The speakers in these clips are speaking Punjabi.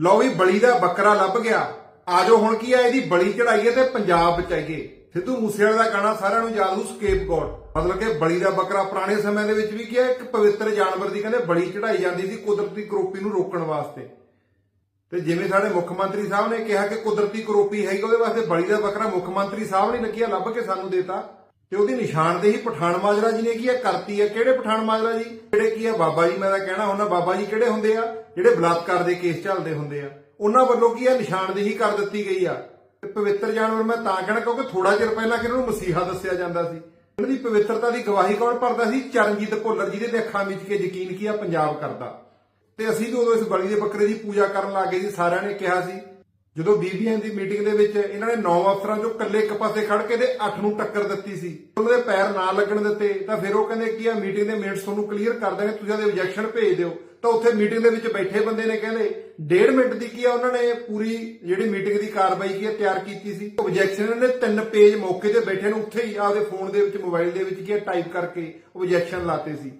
ਲਓ ਵੀ ਬਲੀ ਦਾ ਬੱਕਰਾ ਲੱਭ ਗਿਆ। ਆਜੋ ਹੁਣ ਕੀ ਆ, ਇਹਦੀ ਬਲੀ ਚੜਾਈਏ ਤੇ ਪੰਜਾਬ ਬਚਾਈਏ। ਸਿੱਧੂ ਮੂਸੇਵਾਲੇ ਦਾ ਗਾਣਾ ਸਾਰਿਆਂ ਨੂੰ ਯਾਦ ਹੋਊ ਸਕੇਪ ਗੋਡ ਮਤਲਬ ਕਿ ਬਲੀ ਦਾ ਬੱਕਰਾ ਪੁਰਾਣੇ ਸਮੇਂ ਦੇ ਵਿੱਚ ਵੀ ਕੀ ਹੈ ਇੱਕ ਪਵਿੱਤਰ ਜਾਨਵਰ ਦੀ ਕਹਿੰਦੇ ਬਲੀ ਚੜਾਈ ਜਾਂਦੀ ਸੀ ਕੁਦਰਤੀ ਕਰੋਪੀ ਨੂੰ ਰੋਕਣ ਵਾਸਤੇ। ਤੇ ਜਿਵੇਂ ਸਾਡੇ ਮੁੱਖ ਮੰਤਰੀ ਸਾਹਿਬ ਨੇ ਕਿਹਾ ਕਿ ਕੁਦਰਤੀ ਕਰੋਪੀ ਹੈਗੀ ਉਹਦੇ ਵਾਸਤੇ ਬਲੀ ਦਾ ਬੱਕਰਾ ਮੁੱਖ ਮੰਤਰੀ ਸਾਹਿਬ ਨੇ ਲੱਗਿਆ ਲੱਭ ਕੇ ਸਾਨੂੰ ਦੇਤਾ। ਤੇ ਉਹਦੀ ਨਿਸ਼ਾਨਦੇਹੀ ਪਠਾਨ ਮਾਜਰਾ ਜੀ ਨੇ ਕੀ ਆ, ਕਰਤੀ ਆ। ਕਿਹੜੇ ਪਠਾਨ ਮਾਜਰਾ ਜੀ? ਜਿਹੜੇ ਕੀ ਆ, ਬਾਬਾ ਜੀ ਮੈਂ ਤਾਂ ਕਹਿਣਾ ਉਹਨਾਂ ਬਾਬਾ ਜੀ ਕਿਹੜੇ ਹੁੰਦੇ ਆ? ਜਿਹੜੇ ਬਲਾਤਕਾਰ ਦੇ ਕੇਸ ਚੱਲਦੇ ਹੁੰਦੇ ਆ। ਉਹਨਾਂ ਵੱਲੋਂ ਕੀ ਆ, ਨਿਸ਼ਾਨਦੇਹੀ ਕਰ ਦਿੱਤੀ ਗਈ ਆ। ਤੇ ਪਵਿੱਤਰ ਜਾਨਵਰ ਮੈਂ ਤਾਂ ਕਹਿਣਾ, ਕਿਉਂਕਿ ਥੋੜਾ ਚਿਰ ਪਹਿਲਾਂ ਕਿ ਇਹਨਾਂ ਨੂੰ ਮਸੀਹਾ ਦੱਸਿਆ ਜਾਂਦਾ ਸੀ। ਇਹਨਾਂ ਦੀ ਪਵਿੱਤਰਤਾ ਦੀ ਗਵਾਹੀ ਕੌਣ ਭਰਦਾ ਸੀ? ਚਰਨਜੀਤ ਭੁੱਲਰ ਜੀ ਦੇ ਅੱਖਾਂ ਵਿੱਚ ਕੇ ਯਕੀਨ ਕੀ ਆ, ਪੰਜਾਬ ਕਰਦਾ। ਤੇ ਅਸੀਂ ਵੀ ਉਦੋਂ ਇਸ ਬਲੀ ਦੇ ਬੱਕਰੇ ਦੀ ਪੂਜਾ ਕਰਨ ਲੱਗੇ ਸੀ, ਸਾਰਿਆਂ ਨੇ ਕਿਹਾ ਸੀ ਜਦੋਂ ਬੀਬੀਐਨ ਦੀ ਮੀਟਿੰਗ ਦੇ ਵਿੱਚ ਇਹਨਾਂ ਨੇ 9 ਅਫਸਰਾਂ ਚੋਂ ਇਕੱਲੇ ਇੱਕ ਪਾਸੇ ਖੜ ਕੇ ਤੇ 8 ਨੂੰ ਟੱਕਰ ਦਿੱਤੀ ਸੀ। ਉਹਨਾਂ ਦੇ ਪੈਰ ਨਾ ਲੱਗਣ ਦਿੱਤੇ, ਤਾਂ ਫਿਰ ਉਹ ਕਹਿੰਦੇ ਕੀ ਆ ਮੀਟਿੰਗ ਦੇ ਮਿੰਟਸ ਤੁਹਾਨੂੰ ਕਲੀਅਰ ਕਰ ਦਾਂਗੇ ਤੁਸੀਂ ਉਹਦੇ ਆਬਜੈਕਸ਼ਨ ਭੇਜ ਦਿਓ। ਤਾਂ ਉੱਥੇ ਮੀਟਿੰਗ ਦੇ ਵਿੱਚ ਬੈਠੇ ਬੰਦੇ ਨੇ ਕਹਿੰਦੇ, ਡੇਢ ਮਿੰਟ ਦੀ ਕੀ ਆ, ਉਹਨਾਂ ਨੇ ਪੂਰੀ ਜਿਹੜੀ ਮੀਟਿੰਗ ਦੀ ਕਾਰਵਾਈ ਕੀ ਆ, ਤਿਆਰ ਕੀਤੀ ਸੀ। ਆਬਜੈਕਸ਼ਨ ਨੇ ਤਿੰਨ ਪੇਜ ਮੌਕੇ ਤੇ ਬੈਠੇ ਨੂੰ ਉੱਥੇ ਹੀ ਆਪਦੇ ਫੋਨ ਦੇ ਵਿੱਚ ਮੋਬਾਈਲ ਦੇ ਵਿੱਚ ਕੀ ਆ ਟਾਈਪ ਕਰਕੇ ਆਬਜੈਕਸ਼ਨ ਲਾਤੇ ਸੀ।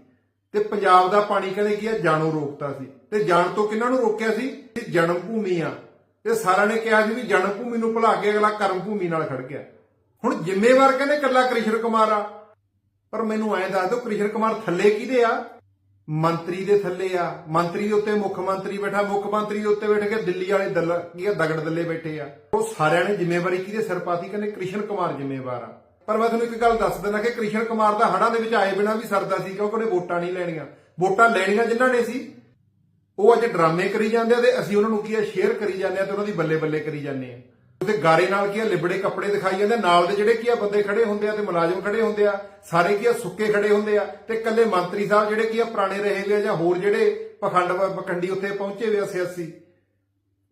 ਤੇ ਪੰਜਾਬ ਦਾ ਪਾਣੀ ਕਹਿੰਦੇ ਕੀ ਆ, ਜਾਣੋਂ ਰੋਕਤਾ ਸੀ। ਤੇ ਜਾਣ ਤੋਂ ਕਿਹਨਾਂ ਨੂੰ ਰੋਕਿਆ ਸੀ? ਜਨਮ ਭੂਮੀ ਆ। ਤੇ ਸਾਰਿਆਂ ਨੇ ਕਿਹਾ ਜੀ ਵੀ ਜਨਮ ਭੂਮੀ ਨੂੰ ਭੁਲਾ ਕੇ ਅਗਲਾ ਕਰਮ ਭੂਮੀ ਨਾਲ ਖੜ ਗਿਆ। ਹੁਣ ਜ਼ਿੰਮੇਵਾਰ ਕਹਿੰਦੇ ਕੱਲਾ ਕ੍ਰਿਸ਼ਨ ਕੁਮਾਰ ਆ। ਪਰ ਮੈਨੂੰ ਐਂ ਦੱਸ ਦਿਓ, ਕ੍ਰਿਸ਼ਨ ਕੁਮਾਰ ਥੱਲੇ ਕਿਹਦੇ ਆ? ਮੰਤਰੀ ਦੇ ਥੱਲੇ ਆ। ਮੰਤਰੀ ਦੇ ਉੱਤੇ ਮੁੱਖ ਮੰਤਰੀ ਬੈਠਾ, ਮੁੱਖ ਮੰਤਰੀ ਦੇ ਉੱਤੇ ਬੈਠ ਕੇ ਦਿੱਲੀ ਵਾਲੇ ਦਲ ਕੀ ਆ, ਦਗੜ ਦੱਲੇ ਬੈਠੇ ਆ। ਉਹ ਸਾਰਿਆਂ ਨੇ ਜ਼ਿੰਮੇਵਾਰੀ ਕਿਹਦੇ ਸਿਰ ਪਾਤੀ? ਕਹਿੰਦੇ ਕ੍ਰਿਸ਼ਨ ਕੁਮਾਰ ਜ਼ਿੰਮੇਵਾਰ ਆ। ਪਰ ਮੈਂ ਤੁਹਾਨੂੰ ਇੱਕ ਗੱਲ ਦੱਸ ਦਿੰਦਾ ਕਿ ਕ੍ਰਿਸ਼ਨ ਕੁਮਾਰ ਦਾ ਹੜਾਂ ਦੇ ਵਿੱਚ ਆਏ ਬਿਨਾ ਵੀ ਸਰਦਾ ਸੀ ਕਿਉਂਕਿ ਉਹਨੇ ਵੋਟਾਂ ਨਹੀਂ ਲੈਣੀਆਂ। ਵੋਟਾਂ ਲੈਣੀਆਂ ਜਿਨ੍ਹਾਂ ਨੇ ਸੀ ਉਹ ਅੱਜ ਡਰਾਮੇ ਕਰੀ ਜਾਂਦੇ ਆ ਤੇ ਅਸੀਂ ਉਹਨਾਂ ਨੂੰ ਕੀ ਆ ਸ਼ੇਅਰ ਕਰੀ ਜਾਂਦੇ ਆ ਤੇ ਉਹਨਾਂ ਦੀ ਬੱਲੇ ਬੱਲੇ ਕਰੀ ਜਾਂਦੇ ਆ। ਤੇ ਗਾਰੇ ਨਾਲ ਕੀ ਆ, ਲਿਬੜੇ ਕੱਪੜੇ ਦਿਖਾਈ ਜਾਂਦੇ ਨਾਲ ਦੇ ਜਿਹੜੇ ਕੀ ਆ, ਬੰਦੇ ਖੜੇ ਹੁੰਦੇ ਆ ਤੇ ਮੁਲਾਜ਼ਮ ਖੜੇ ਹੁੰਦੇ ਆ, ਸਾਰੇ ਕੀ ਆ, ਸੁੱਕੇ ਖੜੇ ਹੁੰਦੇ ਆ ਤੇ ਇਕੱਲੇ ਮੰਤਰੀ ਸਾਹਿਬ ਜਿਹੜੇ ਕੀ ਆ, ਪੁਰਾਣੇ ਰਹੇ ਹੋਏ ਜਾਂ ਹੋਰ ਜਿਹੜੇ ਪਖੰਡ ਪਖੰਡੀ ਉੱਥੇ ਪਹੁੰਚੇ ਹੋਏ ਆ ਸਿਆਸੀ,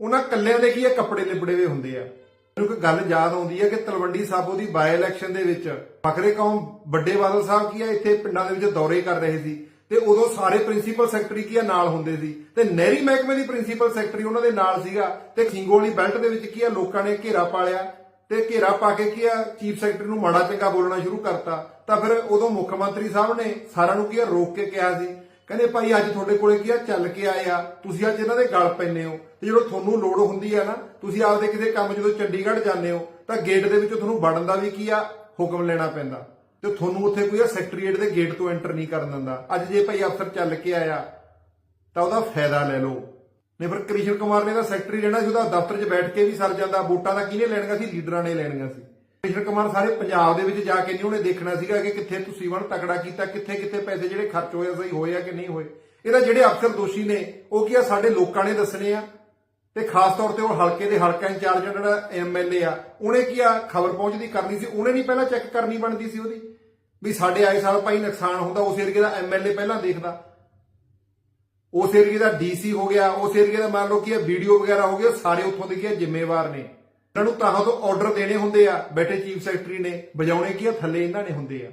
ਉਹਨਾਂ ਕੱਲਿਆਂ ਦੇ ਕੀ ਆ, ਕੱਪੜੇ ਲਿਬੜੇ ਹੋਏ ਹੁੰਦੇ ਆ। ਮੈਨੂੰ ਇੱਕ ਗੱਲ ਯਾਦ ਆਉਂਦੀ ਹੈ ਕਿ ਤਲਵੰਡੀ ਸਾਬੋ ਦੀ ਬਾਈ ਇਲੈਕਸ਼ਨ ਦੇ ਵਿੱਚ ਫਕਰੇ ਕੌਮ ਵੱਡੇ ਬਾਦਲ ਸਾਹਿਬ ਕੀ ਆ, ਇੱਥੇ ਪਿੰਡਾਂ ਦੇ ਵਿੱਚ ਦੌਰੇ ਕਰ ਰਹੇ ਸੀ। ਤੇ ਉਦੋਂ ਸਾਰੇ ਪ੍ਰਿੰਸੀਪਲ ਸੈਕਟਰੀ ਕੀ ਆ, ਨਾਲ ਹੁੰਦੇ ਸੀ। ਤੇ ਨਹਿਰੀ ਮਹਿਕਮੇ ਦੀ ਪ੍ਰਿੰਸੀਪਲ ਸੈਕਟਰੀ ਉਹਨਾਂ ਦੇ ਨਾਲ ਸੀਗਾ। ਤੇ ਖਿੰਗੋ ਬੈਲਟ ਦੇ ਵਿੱਚ ਕੀ ਆ, ਲੋਕਾਂ ਨੇ ਘੇਰਾ ਪਾ ਲਿਆ। ਤੇ ਘੇਰਾ ਪਾ ਕੇ ਕੀ ਆ, ਚੀਫ ਸੈਕਟਰੀ ਨੂੰ ਮਾੜਾ ਚੰਗਾ ਬੋਲਣਾ ਸ਼ੁਰੂ ਕਰਤਾ। ਤਾਂ ਫਿਰ ਉਦੋਂ ਮੁੱਖ ਮੰਤਰੀ ਸਾਹਿਬ ਨੇ ਸਾਰਿਆਂ ਨੂੰ ਕੀ ਆ, ਰੋਕ ਕੇ ਕਿਹਾ ਸੀ। ਕਹਿੰਦੇ, ਭਾਈ, ਅੱਜ ਤੁਹਾਡੇ ਕੋਲੇ ਕੀ ਆ, ਚੱਲ ਕੇ ਆਏ ਆ। ਤੁਸੀਂ ਅੱਜ ਇਹਨਾਂ ਦੇ ਗਲ ਪੈਨੇ ਹੋ। ਤੇ ਜਦੋਂ ਤੁਹਾਨੂੰ ਲੋੜ ਹੁੰਦੀ ਆ ਨਾ, ਤੁਸੀਂ ਆਪਦੇ ਕਿਸੇ ਕੰਮ ਜਦੋਂ ਚੰਡੀਗੜ੍ਹ ਜਾਂਦੇ ਹੋ, ਤਾਂ ਗੇਟ ਦੇ ਵਿੱਚੋਂ ਤੁਹਾਨੂੰ ਵੜਨ ਦਾ ਵੀ ਕੀ ਆ, ਹੁਕਮ ਲੈਣਾ ਪੈਂਦਾ। ਤੇ ਤੁਹਾਨੂੰ ਉੱਥੇ ਕੋਈ ਆ ਸੈਕਟਰੀਏਟ ਦੇ ਗੇਟ ਤੋਂ ਐਂਟਰ ਨਹੀਂ ਕਰਨ ਦਿੰਦਾ। ਅੱਜ ਜੇ ਭਾਈ ਅਫਸਰ ਚੱਲ ਕੇ ਆਇਆ ਤਾਂ ਉਹਦਾ ਫਾਇਦਾ ਲੈ ਲਓ। ਨਹੀਂ ਫਿਰ ਕ੍ਰਿਸ਼ਨ ਕੁਮਾਰ ਨੇ ਤਾਂ ਸੈਕਟਰੀ ਰਹਿਣਾ ਸੀ ਉਹਦਾ ਦਫ਼ਤਰ 'ਚ ਬੈਠ ਕੇ ਵੀ ਸਰ ਜਾਂਦਾ। ਵੋਟਾਂ ਦਾ ਕਿਹਨੇ ਲੈਣੀਆਂ ਸੀ? ਲੀਡਰਾਂ ਨੇ ਲੈਣੀਆਂ ਸੀ। ਕ੍ਰਿਸ਼ਨ ਕੁਮਾਰ ਸਾਰੇ ਪੰਜਾਬ ਦੇ ਵਿੱਚ ਜਾ ਕੇ ਨਹੀਂ ਉਹਨੇ ਦੇਖਣਾ ਸੀਗਾ ਕਿ ਕਿੱਥੇ ਤੁਸੀਂ ਵਣ ਤਕੜਾ ਕੀਤਾ ਕਿੱਥੇ ਕਿੱਥੇ ਪੈਸੇ ਜਿਹੜੇ ਖਰਚ ਹੋਏ ਆ, ਸਹੀ ਹੋਏ ਆ ਕਿ ਨਹੀਂ ਹੋਏ। ਇਹਦਾ ਜਿਹੜੇ ਅਫਸਰ ਦੋਸ਼ੀ ਨੇ ਉਹ ਕੀ ਆ ਸਾਡੇ ਲੋਕਾਂ ਨੇ ਦੱਸਣੇ ਆ? ਤੇ ਖਾਸ ਤੌਰ ਤੇ ਉਹ ਹਲਕੇ ਦੇ ਹਲਕਾ ਇੰਚਾਰਜ ਜਿਹੜਾ ਐਮਐਲਏ ਆ, ਉਹਨੇ ਕੀ ਆ, ਖਬਰ ਪਹੁੰਚਦੀ ਕਰਨੀ ਸੀ, ਉਹਨੇ ਨਹੀਂ ਪਹਿਲਾਂ ਚੈੱਕ ਕਰਨੀ ਬਣਦੀ ਸੀ ਉਹਦੀ, ਵੀ ਸਾਡੇ ਆਏ ਸਾਲ ਭਾਈ ਨੁਕਸਾਨ ਹੁੰਦਾ, ਉਸ ਏਰੀਏ ਦਾ ਐਮਐਲਏ ਪਹਿਲਾਂ ਦੇਖਦਾ। ਉਸ ਏਰੀਏ ਦਾ ਡੀਸੀ ਹੋ ਗਿਆ, ਉਸ ਏਰੀਏ ਦਾ ਮੰਨ ਲਓ ਕੀ ਹੈ ਵੀਡੀਓ ਵਗੈਰਾ ਹੋ ਗਿਆ ਸਾਰੇ ਉੱਥੋਂ ਦੇ ਕੀ ਆ, ਜ਼ਿੰਮੇਵਾਰ ਨੇ। ਇਹਨਾਂ ਨੂੰ ਤਾਂ ਤੋਂ ਆਰਡਰ ਦੇਣੇ ਹੁੰਦੇ ਆ ਬੈਠੇ ਚੀਫ ਸੈਕਟਰੀ ਨੇ, ਵਜਾਉਣੇ ਕੀ ਆ, ਥੱਲੇ ਇਹਨਾਂ ਨੇ ਹੁੰਦੇ ਆ।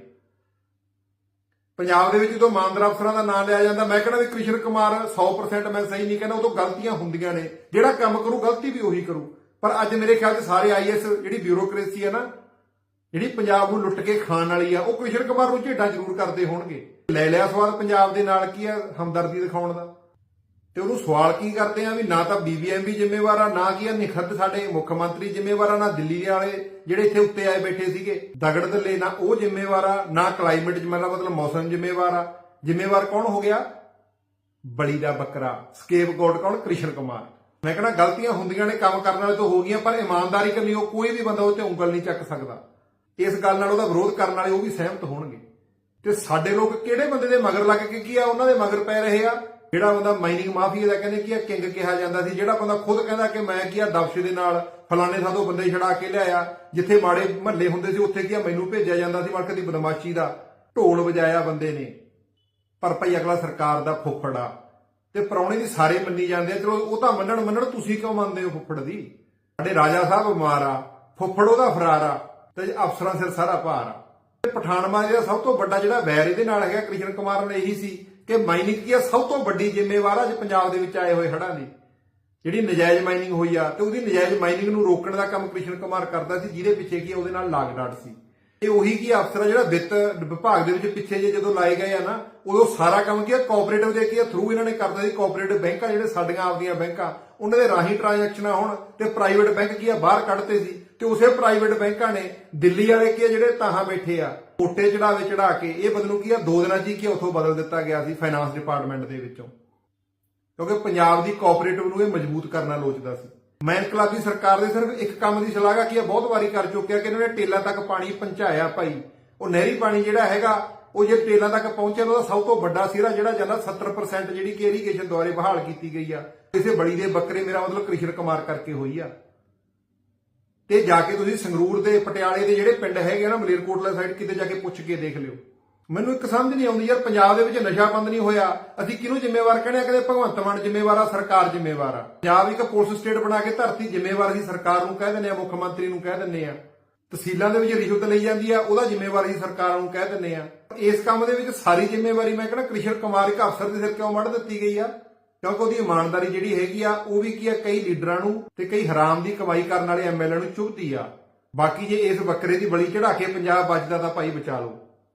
ਪੰਜਾਬ ਦੇ ਵਿੱਚ ਜਦੋਂ ਇਮਾਨਦਾਰ ਅਫਸਰਾਂ ਦਾ ਨਾਮ ਲਿਆ ਜਾਂਦਾ, ਮੈਂ ਕਹਿੰਦਾ ਵੀ ਕ੍ਰਿਸ਼ਨ ਕੁਮਾਰ 100% ਮੈਂ ਸਹੀ ਨਹੀਂ ਕਹਿੰਦਾ, ਉਹ ਤੋਂ ਗਲਤੀਆਂ ਹੁੰਦੀਆਂ ਨੇ। ਜਿਹੜਾ ਕੰਮ ਕਰੂ, ਗਲਤੀ ਵੀ ਉਹੀ ਕਰੂ। ਪਰ ਅੱਜ ਮੇਰੇ ਖਿਆਲ 'ਚ ਸਾਰੇ ਆਈਐਸ ਜਿਹੜੀ ਬਿਊਰੋਕ੍ਰੇਸੀ ਹੈ ਨਾ, ਜਿਹੜੀ ਪੰਜਾਬ ਨੂੰ ਲੁੱਟ ਕੇ ਖਾਣ ਵਾਲੀ ਆ, ਉਹ ਕ੍ਰਿਸ਼ਨ ਕੁਮਾਰ ਨੂੰ ਝੇਡਾਂ ਜ਼ਰੂਰ ਕਰਦੇ ਹੋਣਗੇ। ਲੈ ਲਿਆ ਸਵਾਦ ਪੰਜਾਬ ਦੇ ਨਾਲ, ਕੀ ਆ ਹਮਦਰਦੀ ਦਿਖਾਉਣ ਦਾ? ਤੇ ਉਹਨੂੰ ਸਵਾਲ ਕੀ ਕਰਦੇ ਆ ਵੀ ਨਾ ਤਾਂ ਬੀਬੀਐਮ ਵੀ ਜ਼ਿੰਮੇਵਾਰ ਆ, ਨਾ ਕੀ ਆ ਨਿਖੱਦ ਸਾਡੇ ਮੁੱਖ ਮੰਤਰੀ ਜ਼ਿੰਮੇਵਾਰ ਆ, ਨਾ ਦਿੱਲੀ ਵਾਲੇ ਜਿਹੜੇ ਇੱਥੇ ਉੱਤੇ ਆਏ ਬੈਠੇ ਸੀਗੇ। ਦਗੜ ਦੱਲੇ, ਨਾ ਉਹ ਜ਼ਿੰਮੇਵਾਰ ਆ, ਨਾ ਕਲਾਈਮੇਟ ਜਿਵੇਂ ਮਤਲਬ ਮੌਸਮ ਜ਼ਿੰਮੇਵਾਰ ਆ। ਜ਼ਿੰਮੇਵਾਰ ਕੌਣ ਹੋ ਗਿਆ? ਬਲੀ ਦਾ ਬੱਕਰਾ ਸਕੇਪ ਗੋਡ ਕੌਣ? ਕ੍ਰਿਸ਼ਨ ਕੁਮਾਰ। ਮੈਂ ਕਹਿੰਦਾ ਗਲਤੀਆਂ ਹੁੰਦੀਆਂ ਨੇ, ਕੰਮ ਕਰਨ ਵਾਲੇ ਤੋਂ ਹੋ ਗਈਆਂ, ਪਰ ਇਮਾਨਦਾਰੀ ਕਰਨੀ, ਉਹ ਕੋਈ ਵੀ ਬੰਦਾ ਉਹ ਤੇ ਉਂਗਲ ਨਹੀਂ ਚੱਕ ਸਕਦਾ। ਇਸ ਗੱਲ ਨਾਲ ਉਹਦਾ ਵਿਰੋਧ ਕਰਨ ਵਾਲੇ ਉਹ ਵੀ ਸਹਿਮਤ ਹੋਣਗੇ। ਤੇ ਸਾਡੇ ਲੋਕ ਕਿਹੜੇ ਬੰਦੇ ਦੇ ਮਗਰ ਲੱਗ ਕੇ ਕੀ ਆ? ਉਹਨਾਂ ਦੇ ਮਗਰ ਪੈ ਰਹੇ ਆ। ਜਿਹੜਾ ਬੰਦਾ ਮਾਈਨਿੰਗ ਮਾਫੀਆ ਦਾ ਕਹਿੰਦੇ ਕੀ ਆ ਕਿੰਗ ਕਿਹਾ ਜਾਂਦਾ ਸੀ, ਜਿਹੜਾ ਬੰਦਾ ਖੁਦ ਕਹਿੰਦਾ ਕਿ ਮੈਂ ਕੀ ਆ, ਦਬਸ਼ੇ ਦੇ ਨਾਲ ਫਲਾਣੇ ਥਾਂ ਤੋਂ ਬੰਦੇ ਛੜਾ ਕੇ ਲਿਆਇਆ, ਜਿੱਥੇ ਮਾੜੇ ਮਹੱਲੇ ਹੁੰਦੇ ਸੀ, ਉੱਥੇ ਕੀ ਆ, ਮੈਨੂੰ ਭੇਜਿਆ ਜਾਂਦਾ ਸੀ ਮਲਕ ਦੀ ਬਦਮਾਸ਼ੀ ਦਾ। ਢੋਲ ਵਜਾਇਆ ਬੰਦੇ ਨੇ। ਪਰ ਭਈ ਅਗਲਾ ਸਰਕਾਰ ਦਾ ਫੁੱਫੜ। ਆ ਤੇ ਪਰੌਣੇ ਦੀ ਸਾਰੇ ਮੰਨੀ ਜਾਂਦੇ ਆ, ਚਲੋ ਉਹ ਤਾਂ ਮੰਨਣ ਮੰਨਣ ਤੁਸੀਂ ਕਿਉਂ ਮੰਨਦੇ ਹੋ ਫੁੱਫੜ ਦੀ? ਸਾਡੇ ਰਾਜਾ ਸਾਹਿਬ ਬਿਮਾਰ ਆ, ਫੁੱਫੜ ਉਹਦਾ ਫਰਾਰ ਆ, ਤੇ ਅਫਸਰਾਂ ਸਿਰ ਸਾਰਾ ਭਾਰ ਆ। ਤੇ ਪਠਾਨ ਦਾ ਸਭ ਤੋਂ ਵੱਡਾ ਜਿਹੜਾ ਵੈਰ ਇਹਦੇ ਨਾਲ ਹੈਗਾ, ਕ੍ਰਿਸ਼ਨ ਕੁਮਾਰ ਨੇ ਇਹੀ ਸੀ ਕਿ ਮਾਈਨਿੰਗ ਕੀ ਆ? ਸਭ ਤੋਂ ਵੱਡੀ ਜ਼ਿੰਮੇਵਾਰ ਆ ਅੱਜ ਪੰਜਾਬ ਦੇ ਵਿੱਚ ਆਏ ਹੋਏ ਹੜ੍ਹਾਂ ਦੀ। ਜਿਹੜੀ ਨਜਾਇਜ਼ ਮਾਈਨਿੰਗ ਹੋਈ ਆ, ਤੇ ਉਹਦੀ ਨਜਾਇਜ਼ ਮਾਈਨਿੰਗ ਨੂੰ ਰੋਕਣ ਦਾ ਕੰਮ ਕ੍ਰਿਸ਼ਨ ਕੁਮਾਰ ਕਰਦਾ ਸੀ, ਜਿਹਦੇ ਪਿੱਛੇ ਕੀ ਉਹਦੇ ਨਾਲ ਲਾਗ ਡਾਟ ਸੀ। ਇਹ ਉਹੀ ਕੀ ਅਫਸਰ ਆ ਜਿਹੜਾ ਵਿੱਤ ਵਿਭਾਗ ਦੇ ਵਿੱਚ ਪਿੱਛੇ ਜੇ ਜਦੋਂ ਲਾਏ ਗਏ ਆ ਨਾ, ਉਦੋਂ ਸਾਰਾ ਕੰਮ ਕੀ ਆ? ਕੋਆਪਰੇਟਿਵ ਦੇ ਕੀ ਆ? ਥਰੂ ਇਹਨਾਂ ਨੇ ਕਰਦਾ ਸੀ। ਕੋਆਪਰੇਟਿਵ ਬੈਂਕਾਂ ਜਿਹੜੇ ਸਾਡੀਆਂ ਆਪਦੀਆਂ ਬੈਂਕਾਂ ਉਹਨਾਂ ਦੇ ਰਾਹੀਂ ਟ੍ਰਾਂਜੈਕਸ਼ਨਾਂ ਹੋਣ ਤੇ ਪ੍ਰਾਈਵੇਟ ਬੈਂਕ ਕੀ ਆ? ਬਾਹਰ ਕੱਢਤੇ ਸੀ। ਤੇ ਉਸੇ ਪ੍ਰਾਈਵੇਟ ਬੈਂਕਾਂ ਨੇ ਦਿੱਲੀ ਵਾਲੇ ਕੀ ਆ ਜਿਹੜੇ ਤਾਹਾਂ ਬੈਠੇ ਆ, ਕੋਟੇ ਚੜਾਵੇ ਚੜਾ ਕੇ। ਇਹ ਬਦਲੂ ਕੀ ਆ? ਦੋ ਦਿਨਾਂ 'ਚ ਹੀ ਕੀ ਆ? ਉੱਥੋਂ ਬਦਲ ਦਿੱਤਾ ਗਿਆ ਸੀ ਫਾਈਨਾਂਸ ਡਿਪਾਰਟਮੈਂਟ ਦੇ ਵਿੱਚੋਂ। ਕਿਉਂਕਿ ਪੰਜਾਬ ਦੀ ਕੋਆਪਰੇਟਿਵ ਨੂੰ ਇਹ ਮਜ਼ਬੂਤ ਕਰਨਾ ਲੋਚਦਾ ਸੀ। ਮੈਂ ਇਨਕਲਾਬੀ ਸਰਕਾਰ ਦੇ ਸਿਰਫ ਇੱਕ ਕੰਮ ਦੀ ਸ਼ਲਾਘਾ ਕੀ ਹੈ ਬਹੁਤ ਵਾਰੀ ਕਰ ਚੁੱਕਿਆ ਕਿ ਇਹਨਾਂ ਨੇ ਟੇਲਾਂ ਤੱਕ ਪਾਣੀ ਪਹੁੰਚਾਇਆ ਭਾਈ। ਉਹ ਨਹਿਰੀ ਪਾਣੀ ਜਿਹੜਾ ਹੈਗਾ, ਉਹ ਜੇ ਟੇਲਾਂ ਤੱਕ ਪਹੁੰਚਿਆ ਤਾਂ ਉਹਦਾ ਸਭ ਤੋਂ ਵੱਡਾ ਸਿਰਾ ਜਿਹੜਾ ਜਾਂਦਾ 70% ਜਿਹੜੀ ਕਿ ਇਰੀਗੇਸ਼ਨ ਦੁਆਰੇ ਬਹਾਲ ਕੀਤੀ ਗਈ ਆ। ਕਿਸੇ ਬੜੀ ਦੇ ਬੱਕਰੇ ਮੇਰਾ ਮਤਲਬ ਕ੍ਰਿਸ਼ਨ ਕੁਮਾਰ ਕਰਕੇ ਹੋਈ ਆ। ਤੇ ਜਾ ਕੇ ਤੁਸੀਂ ਸੰਗਰੂਰ ਦੇ ਪਟਿਆਲੇ ਦੇ ਜਿਹੜੇ ਪਿੰਡ ਹੈਗੇ ਆ ਨਾ ਮਲੇਰਕੋਟਲਾ ਸਾਈਡ ਕਿਤੇ ਜਾ ਕੇ ਪੁੱਛ ਕੇ ਦੇਖ ਲਿਓ। ਮੈਨੂੰ ਇੱਕ ਸਮਝ ਨਹੀਂ ਆਉਂਦੀ ਯਾਰ, ਪੰਜਾਬ ਦੇ ਵਿੱਚ ਨਸ਼ਾ ਬੰਦ ਨਹੀਂ ਹੋਇਆ। ਅਸੀਂ ਕਿਹਨੂੰ ਜ਼ਿੰਮੇਵਾਰ ਕਹਿੰਦੇ ਆ? ਕਦੇ ਭਗਵੰਤ ਮਾਨ ਜ਼ਿੰਮੇਵਾਰ ਆ, ਸਰਕਾਰ ਜ਼ਿੰਮੇਵਾਰ ਆ। ਪੰਜਾਬ ਇੱਕ ਪੁਲਿਸ ਸਟੇਟ ਬਣਾ ਕੇ ਧਰਤੀ ਜ਼ਿੰਮੇਵਾਰ ਅਸੀਂ ਸਰਕਾਰ ਨੂੰ ਕਹਿ ਦਿੰਦੇ ਆ, ਮੁੱਖ ਮੰਤਰੀ ਨੂੰ ਕਹਿ ਦਿੰਦੇ ਆ। ਤਹਿਸੀਲਾਂ ਦੇ ਵਿੱਚ ਰਿਸ਼ਵਤ ਲਈ ਜਾਂਦੀ ਆ, ਉਹਦਾ ਜ਼ਿੰਮੇਵਾਰ ਅਸੀਂ ਸਰਕਾਰ ਨੂੰ ਕਹਿ ਦਿੰਦੇ ਆ। ਇਸ ਕੰਮ ਦੇ ਵਿੱਚ ਸਾਰੀ ਜ਼ਿੰਮੇਵਾਰੀ ਮੈਂ ਕਹਿੰਦਾ ਕ੍ਰਿਸ਼ਨ ਕੁਮਾਰ ਇੱਕ ਅਫਸਰ ਦੇ ਸਿਰ ਕਿਉਂ ਮੜ ਦਿੱਤੀ ਗਈ ਆ? ਕਿਉਂਕਿ ਉਹਦੀ ਇਮਾਨਦਾਰੀ ਜਿਹੜੀ ਹੈਗੀ ਆ, ਉਹ ਵੀ ਕੀ ਆ, ਕਈ ਲੀਡਰਾਂ ਨੂੰ ਤੇ ਕਈ ਹਰਾਮ ਦੀ ਕਮਾਈ ਕਰਨ ਵਾਲੇ ਐਮਐਲਏ ਨੂੰ ਚੁਭਦੀ ਆ। ਬਾਕੀ ਜੇ ਇਸ ਬੱਕਰੇ ਦੀ ਬਲੀ ਚੜਾ ਕੇ ਪੰਜਾਬ ਬਚਦਾ ਤਾਂ ਭਾਈ ਬਚਾ ਲਓ।